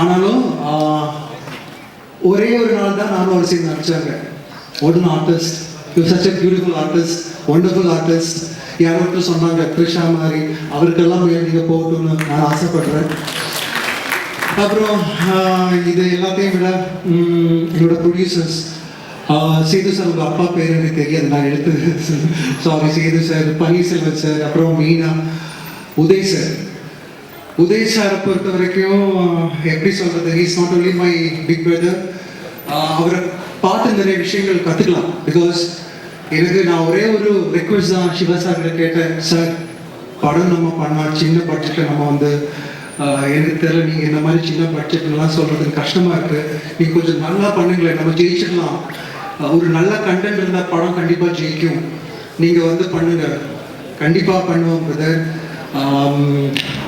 ஆனாலும் ஒரே ஒரு நாள் தான் நானும் ஒரு scene நடிச்சாங்க. One artist you such a beautiful artist wonderful artist யாரோ சொன்னாங்க த்ரிஷா மாதிரி அவருக்கெல்லாம் மேல் நீங்கள் போகட்டும்னு நான் ஆசைப்படுறேன். அப்புறம் இது எல்லாத்தையும் விட என்னோட ப்ரொடியூசர்ஸ் சேது சார் உங்கள் அப்பா பேர் எனக்கு தெரியாது நான் எடுத்து sorry Sethu sir Panneerselvan sir அப்புறம் மீனா உதய் சார் உதய் சாரை பொறுத்த வரைக்கும் எப்படி சொல்கிறது is not only my big brother அவரை பார்த்து நிறைய விஷயங்கள் கற்றுக்கலாம் பிகாஸ் எனக்கு நான் ஒரே ஒரு ரெக்வஸ்ட் தான் சிவா சார் கேட்டேன். சார் படம் நம்ம பண்ணலாம். சின்ன பட்ஜெட்டில் நம்ம வந்து எனக்கு தெரியல நீங்கள் இந்த மாதிரி சின்ன பட்ஜெட்லாம் சொல்கிறதுக்கு கஷ்டமாக இருக்குது நீங்கள் கொஞ்சம் நல்லா பண்ணுங்களேன் நம்ம ஜெயிச்சிடலாம் ஒரு நல்ல கண்டென்ட் இருந்தால் படம் கண்டிப்பாக ஜெயிக்கும். நீங்கள் வந்து பண்ணுங்க. கண்டிப்பாக பண்ணுவோம் பிரதர்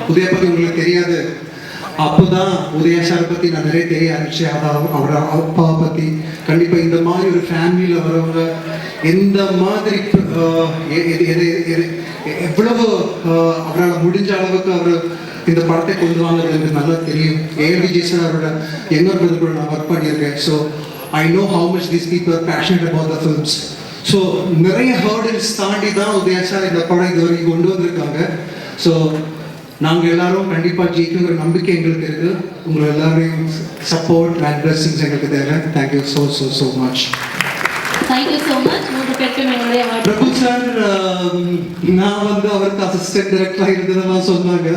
உதயா பற்றி உங்களுக்கு தெரியாது. அப்போதான் உதயா சார் பற்றி நான் நிறைய தெரிய ஆரம்பிச்சேன் அதாவது அவரோட அப்பா பற்றி கண்டிப்பாக இந்த மாதிரி ஒரு ஃபேமிலியில் வரவங்க எந்த மாதிரி எ- எது- எவ்வளவு அவரால் முடிஞ்ச அளவுக்கு அவர் இந்த படத்தை கொண்டு வாங்கிறது எனக்கு நல்லா தெரியும். ஏஆர் விஜய் சார் அவரோட யங்கர் பிரதர் கூட நான் ஒர்க் பண்ணியிருக்கேன். So I know how much these people passionate about the films so நிறைய ஹர்டில்ஸ் தாண்டி தான் உதயா சார் இந்த படம் இது வரைக்கும் கொண்டு வந்திருக்காங்க. ஸோ நாங்கள் எல்லாரும் கண்டிப்பாக ஜெயிக்கிற நம்பிக்கை எங்களுக்கு இருக்குது. உங்களை எல்லாரையும் சப்போர்ட் அண்ட் பிளஸிங்ஸ் எங்களுக்கு தேவை. Thank you so so so much thank you so much மூன்று பேருக்கும் என்னுடைய பிரபு சார் நான் வந்து அவருக்கு அசிஸ்டன்ட் டைரக்டராக இருந்ததெல்லாம் சொன்னாங்க.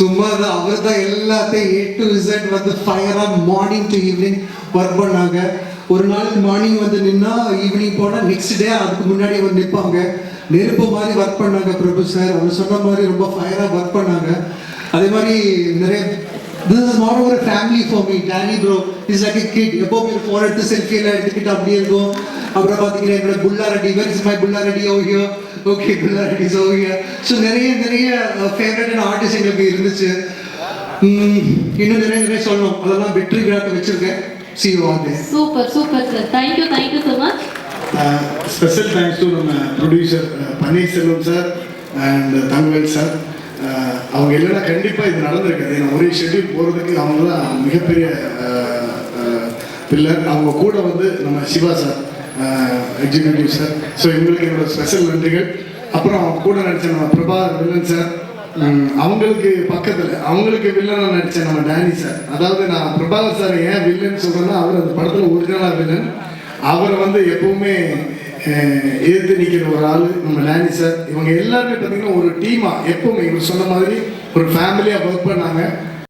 சும்மா அவர் தான் எல்லாத்தையும் ஏ டு இசட் வந்து ஃபயராக மார்னிங் டு ஈவினிங் ஒர்க் பண்ணாங்க. ஒரு நாள் மார்னிங் வந்து நின்னா ஈவினிங் போனால் நெக்ஸ்ட் டே அதுக்கு முன்னாடி வந்து நிற்பாங்க நெருப்பு மாதிரி ஒர்க் பண்ணாங்க பிரபு சார். அவர் சொன்ன மாதிரி ரொம்ப ஃபயராக ஒர்க் பண்ணாங்க. அதே மாதிரி நிறைய திஸ் இஸ் நாட் ஒரு family for me Danny bro is like a kid எப்போவுமே ஃபோன் எடுத்து செல்ஃபி எல்லாம் எடுத்துக்கிட்டு அப்படியே இருக்கும் அப்புறம் பார்த்தீங்கன்னா என்னோட Pulla Reddy where is my Pulla Reddy Ohio okay Pulla Reddy Ohio so நிறைய நிறைய ஃபேவரட்டான ஆர்டிஸ்ட் எங்களுக்கு இருந்துச்சு. இன்னும் நிறைய நிறைய சொல்லணும். அதெல்லாம் வெற்றி விழாக்க வச்சிருக்கேன் சி ஆல் டே super super sir thank you thank you so much special thanks to நம்ம producer Panneerselvam sir and Thangavel sir அவங்க இல்லைன்னா கண்டிப்பாக இது நடந்திருக்காது. ஏன்னா ஒரே ஷெட்யூல் போகிறதுக்கு அவங்க தான் மிகப்பெரிய பில்லர் அவங்க கூட வந்து நம்ம Siva sir executive sir. So எங்களுக்கு என்னோட ஸ்பெஷல் நன்றிகள். அப்புறம் அவங்க கூட நடித்த நம்ம பிரபா வில்லன் சார். அவங்களுக்கு பக்கத்தில் அவங்களுக்கு வில்லனாக நடித்த நம்ம டேனி சார். அதாவது நான் பிரபாகர் சார் ஏன் வில்லன் சொல்கிறேன்னா அவர் அந்த படத்தில் ஒரிஜினலாக வில்லன். அவரை வந்து எப்பவுமே எதிர்த்து நிற்கிற ஒரு ஆள் நம்ம டேனி சார் இவங்க எல்லாருமே பார்த்தீங்கன்னா ஒரு டீமாக எப்பவுமே இவர் சொன்ன மாதிரி ஒரு ஃபேமிலியாக ஒர்க் பண்ணாங்க.